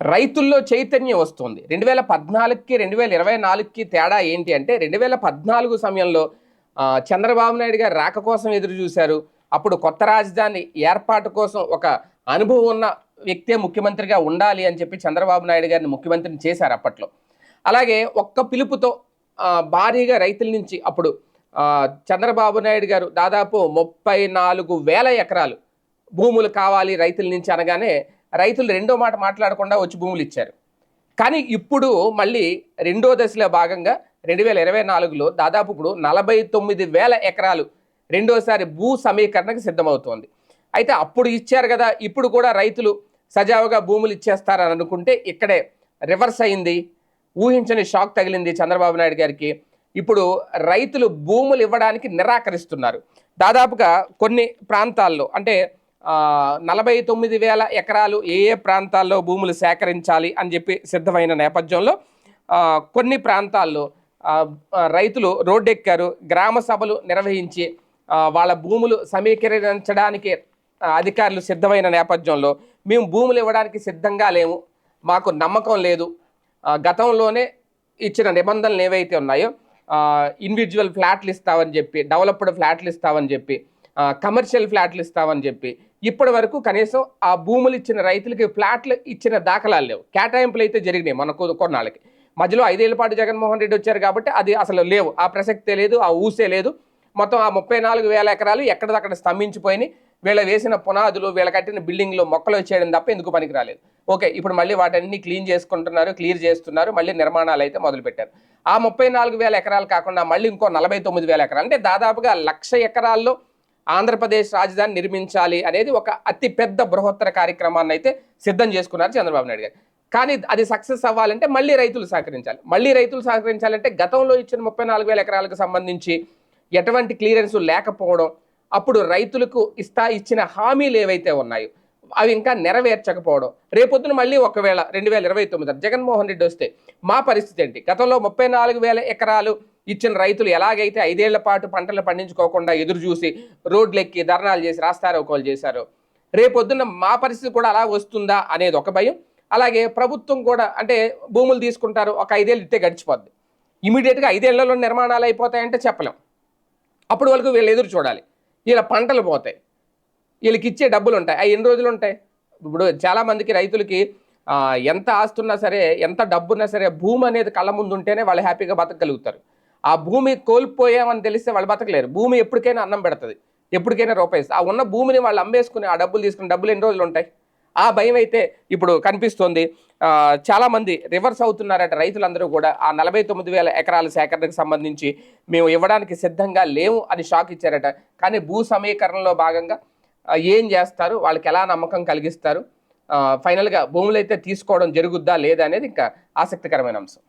రైతుల్లో చైతన్యం వస్తుంది. రెండు వేల పద్నాలుగుకి రెండు వేల ఇరవై నాలుగుకి తేడా ఏంటి అంటే రెండు వేల పద్నాలుగు సమయంలో చంద్రబాబు నాయుడు గారు రాక కోసం ఎదురు చూశారు. అప్పుడు కొత్త రాజధాని ఏర్పాటు కోసం ఒక అనుభవం ఉన్న వ్యక్తే ముఖ్యమంత్రిగా ఉండాలి అని చెప్పి చంద్రబాబు నాయుడు గారిని ముఖ్యమంత్రిని చేశారు అప్పట్లో. అలాగే ఒక్క పిలుపుతో భారీగా రైతుల నుంచి అప్పుడు చంద్రబాబు నాయుడు గారు దాదాపు ముప్పై నాలుగు వేల ఎకరాలు భూములు కావాలి రైతుల నుంచి అనగానే రైతులు రెండో మాట మాట్లాడకుండా వచ్చి భూములు ఇచ్చారు. కానీ ఇప్పుడు మళ్ళీ రెండో దశలో భాగంగా రెండు వేల ఇరవై నాలుగులో దాదాపు ఇప్పుడు నలభై తొమ్మిది వేల ఎకరాలు రెండోసారి భూ సమీకరణకు సిద్ధమవుతోంది. అయితే అప్పుడు ఇచ్చారు కదా ఇప్పుడు కూడా రైతులు సజావుగా భూములు ఇచ్చేస్తారని అనుకుంటే ఇక్కడే రివర్స్ అయింది. ఊహించని షాక్ తగిలింది చంద్రబాబు నాయుడు గారికి. ఇప్పుడు రైతులు భూములు ఇవ్వడానికి నిరాకరిస్తున్నారు. దాదాపుగా కొన్ని ప్రాంతాల్లో అంటే నలభై తొమ్మిది వేల ఎకరాలు ఏ ఏ ప్రాంతాల్లో భూములు సేకరించాలి అని చెప్పి సిద్ధమైన నేపథ్యంలో కొన్ని ప్రాంతాల్లో రైతులు రోడ్డెక్కారు గ్రామ సభలు నిర్వహించి వాళ్ళ భూములు సమీకరించడానికి అధికారులు సిద్ధమైన నేపథ్యంలో మేము భూములు ఇవ్వడానికి సిద్ధంగా లేము. మాకు నమ్మకం లేదు. గతంలోనే ఇచ్చిన నిబంధనలు ఏవైతే ఉన్నాయో ఇండివిజువల్ ఫ్లాట్లు ఇస్తామని చెప్పి డెవలప్డ్ ఫ్లాట్లు ఇస్తామని చెప్పి కమర్షియల్ ఫ్లాట్లు ఇస్తామని చెప్పి ఇప్పటి వరకు కనీసం ఆ భూములు ఇచ్చిన రైతులకి ఫ్లాట్లు ఇచ్చిన దాఖలాలు లేవు. కేటాయింపులు అయితే జరిగినాయి మనకు కొన్నాళ్ళకి. మధ్యలో ఐదేళ్ళ పాటు జగన్మోహన్ రెడ్డి వచ్చారు కాబట్టి అది అసలు లేవు. ఆ ప్రసక్తే లేదు ఆ ఊసే లేదు. మొత్తం ఆ ముప్పై నాలుగు వేల ఎకరాలు ఎక్కడిదక్కడ స్తంభించిపోయినాయి. వీళ్ళ వేసిన పునాదులు వీళ్ళ కట్టిన బిల్డింగ్లు మొక్కలు వచ్చేయడం తప్ప ఎందుకు పనికి రాలేదు ఓకే ఇప్పుడు మళ్ళీ వాటన్ని క్లీన్ చేసుకుంటున్నారు క్లియర్ చేస్తున్నారు మళ్ళీ నిర్మాణాలు అయితే మొదలుపెట్టారు. ఆ ముప్పై నాలుగు వేల ఎకరాలు కాకుండా మళ్ళీ ఇంకో నలభై తొమ్మిది వేల ఎకరాలు. అంటే దాదాపుగా లక్ష ఎకరాల్లో ఆంధ్రప్రదేశ్ రాజధాని నిర్మించాలి అనేది ఒక అతి పెద్ద బృహత్తర కార్యక్రమాన్ని అయితే సిద్ధం చేసుకున్నారు చంద్రబాబు నాయుడు గారు. కానీ అది సక్సెస్ అవ్వాలంటే మళ్ళీ రైతులు సహకరించాలి. మళ్ళీ రైతులు సహకరించాలంటే గతంలో ఇచ్చిన ముప్పై నాలుగు వేల ఎకరాలకు సంబంధించి ఎటువంటి క్లియరెన్స్ లేకపోవడం అప్పుడు రైతులకు ఇస్తా ఇచ్చిన హామీలు ఏవైతే ఉన్నాయో అవి ఇంకా నెరవేర్చకపోవడం రేపొద్దున మళ్ళీ ఒకవేళ రెండు వేల ఇరవై తొమ్మిది జగన్మోహన్ రెడ్డి వస్తే మా పరిస్థితి ఏంటి? గతంలో ముప్పై నాలుగు వేల ఎకరాలు ఇచ్చిన రైతులు ఎలాగైతే ఐదేళ్ళ పాటు పంటలు పండించుకోకుండా ఎదురు చూసి రోడ్లెక్కి ధర్నాలు చేసి రాస్తారోకోలు చేశారు రేపొద్దున మా పరిస్థితి కూడా అలా వస్తుందా అనేది ఒక భయం. అలాగే ప్రభుత్వం కూడా అంటే భూములు తీసుకుంటారు ఒక ఐదేళ్ళు ఇట్టే గడిచిపోద్ది. ఇమీడియట్గా ఐదేళ్ళలో నిర్మాణాలు అయిపోతాయంటే చెప్పలేం. అప్పుడు వరకు వీళ్ళు ఎదురు చూడాలి. వీళ్ళ పంటలు పోతాయి. వీళ్ళకి ఇచ్చే డబ్బులు ఉంటాయి. అవి ఎన్ని రోజులు ఉంటాయి? ఇప్పుడు చాలామందికి రైతులకి ఎంత ఆస్తున్నా సరే ఎంత డబ్బున్నా సరే భూమి అనేది కళ్ళ ముందు ఉంటేనే వాళ్ళు హ్యాపీగా బతకగలుగుతారు. ఆ భూమి కోల్పోయామని తెలిస్తే వాళ్ళు బతకలేరు. భూమి ఎప్పటికైనా అన్నం పెడుతుంది. ఎప్పటికైనా రూపాయి ఆ ఉన్న భూమిని వాళ్ళు అమ్మేసుకుని ఆ డబ్బులు తీసుకుని డబ్బులు ఎన్ని రోజులు ఉంటాయి? ఆ భయం అయితే ఇప్పుడు కనిపిస్తోంది. చాలామంది రివర్స్ అవుతున్నారట రైతులందరూ కూడా. ఆ నలభై తొమ్మిది వేల ఎకరాల సేకరణకు సంబంధించి మేము ఇవ్వడానికి సిద్ధంగా లేము అని షాక్ ఇచ్చారట. కానీ భూ సమీకరణలో భాగంగా ఏం చేస్తారు? వాళ్ళకి ఎలా నమ్మకం కలిగిస్తారు? ఫైనల్గా భూములు అయితే తీసుకోవడం జరుగుద్దా లేదా అనేది ఇంకా ఆసక్తికరమైన అంశం.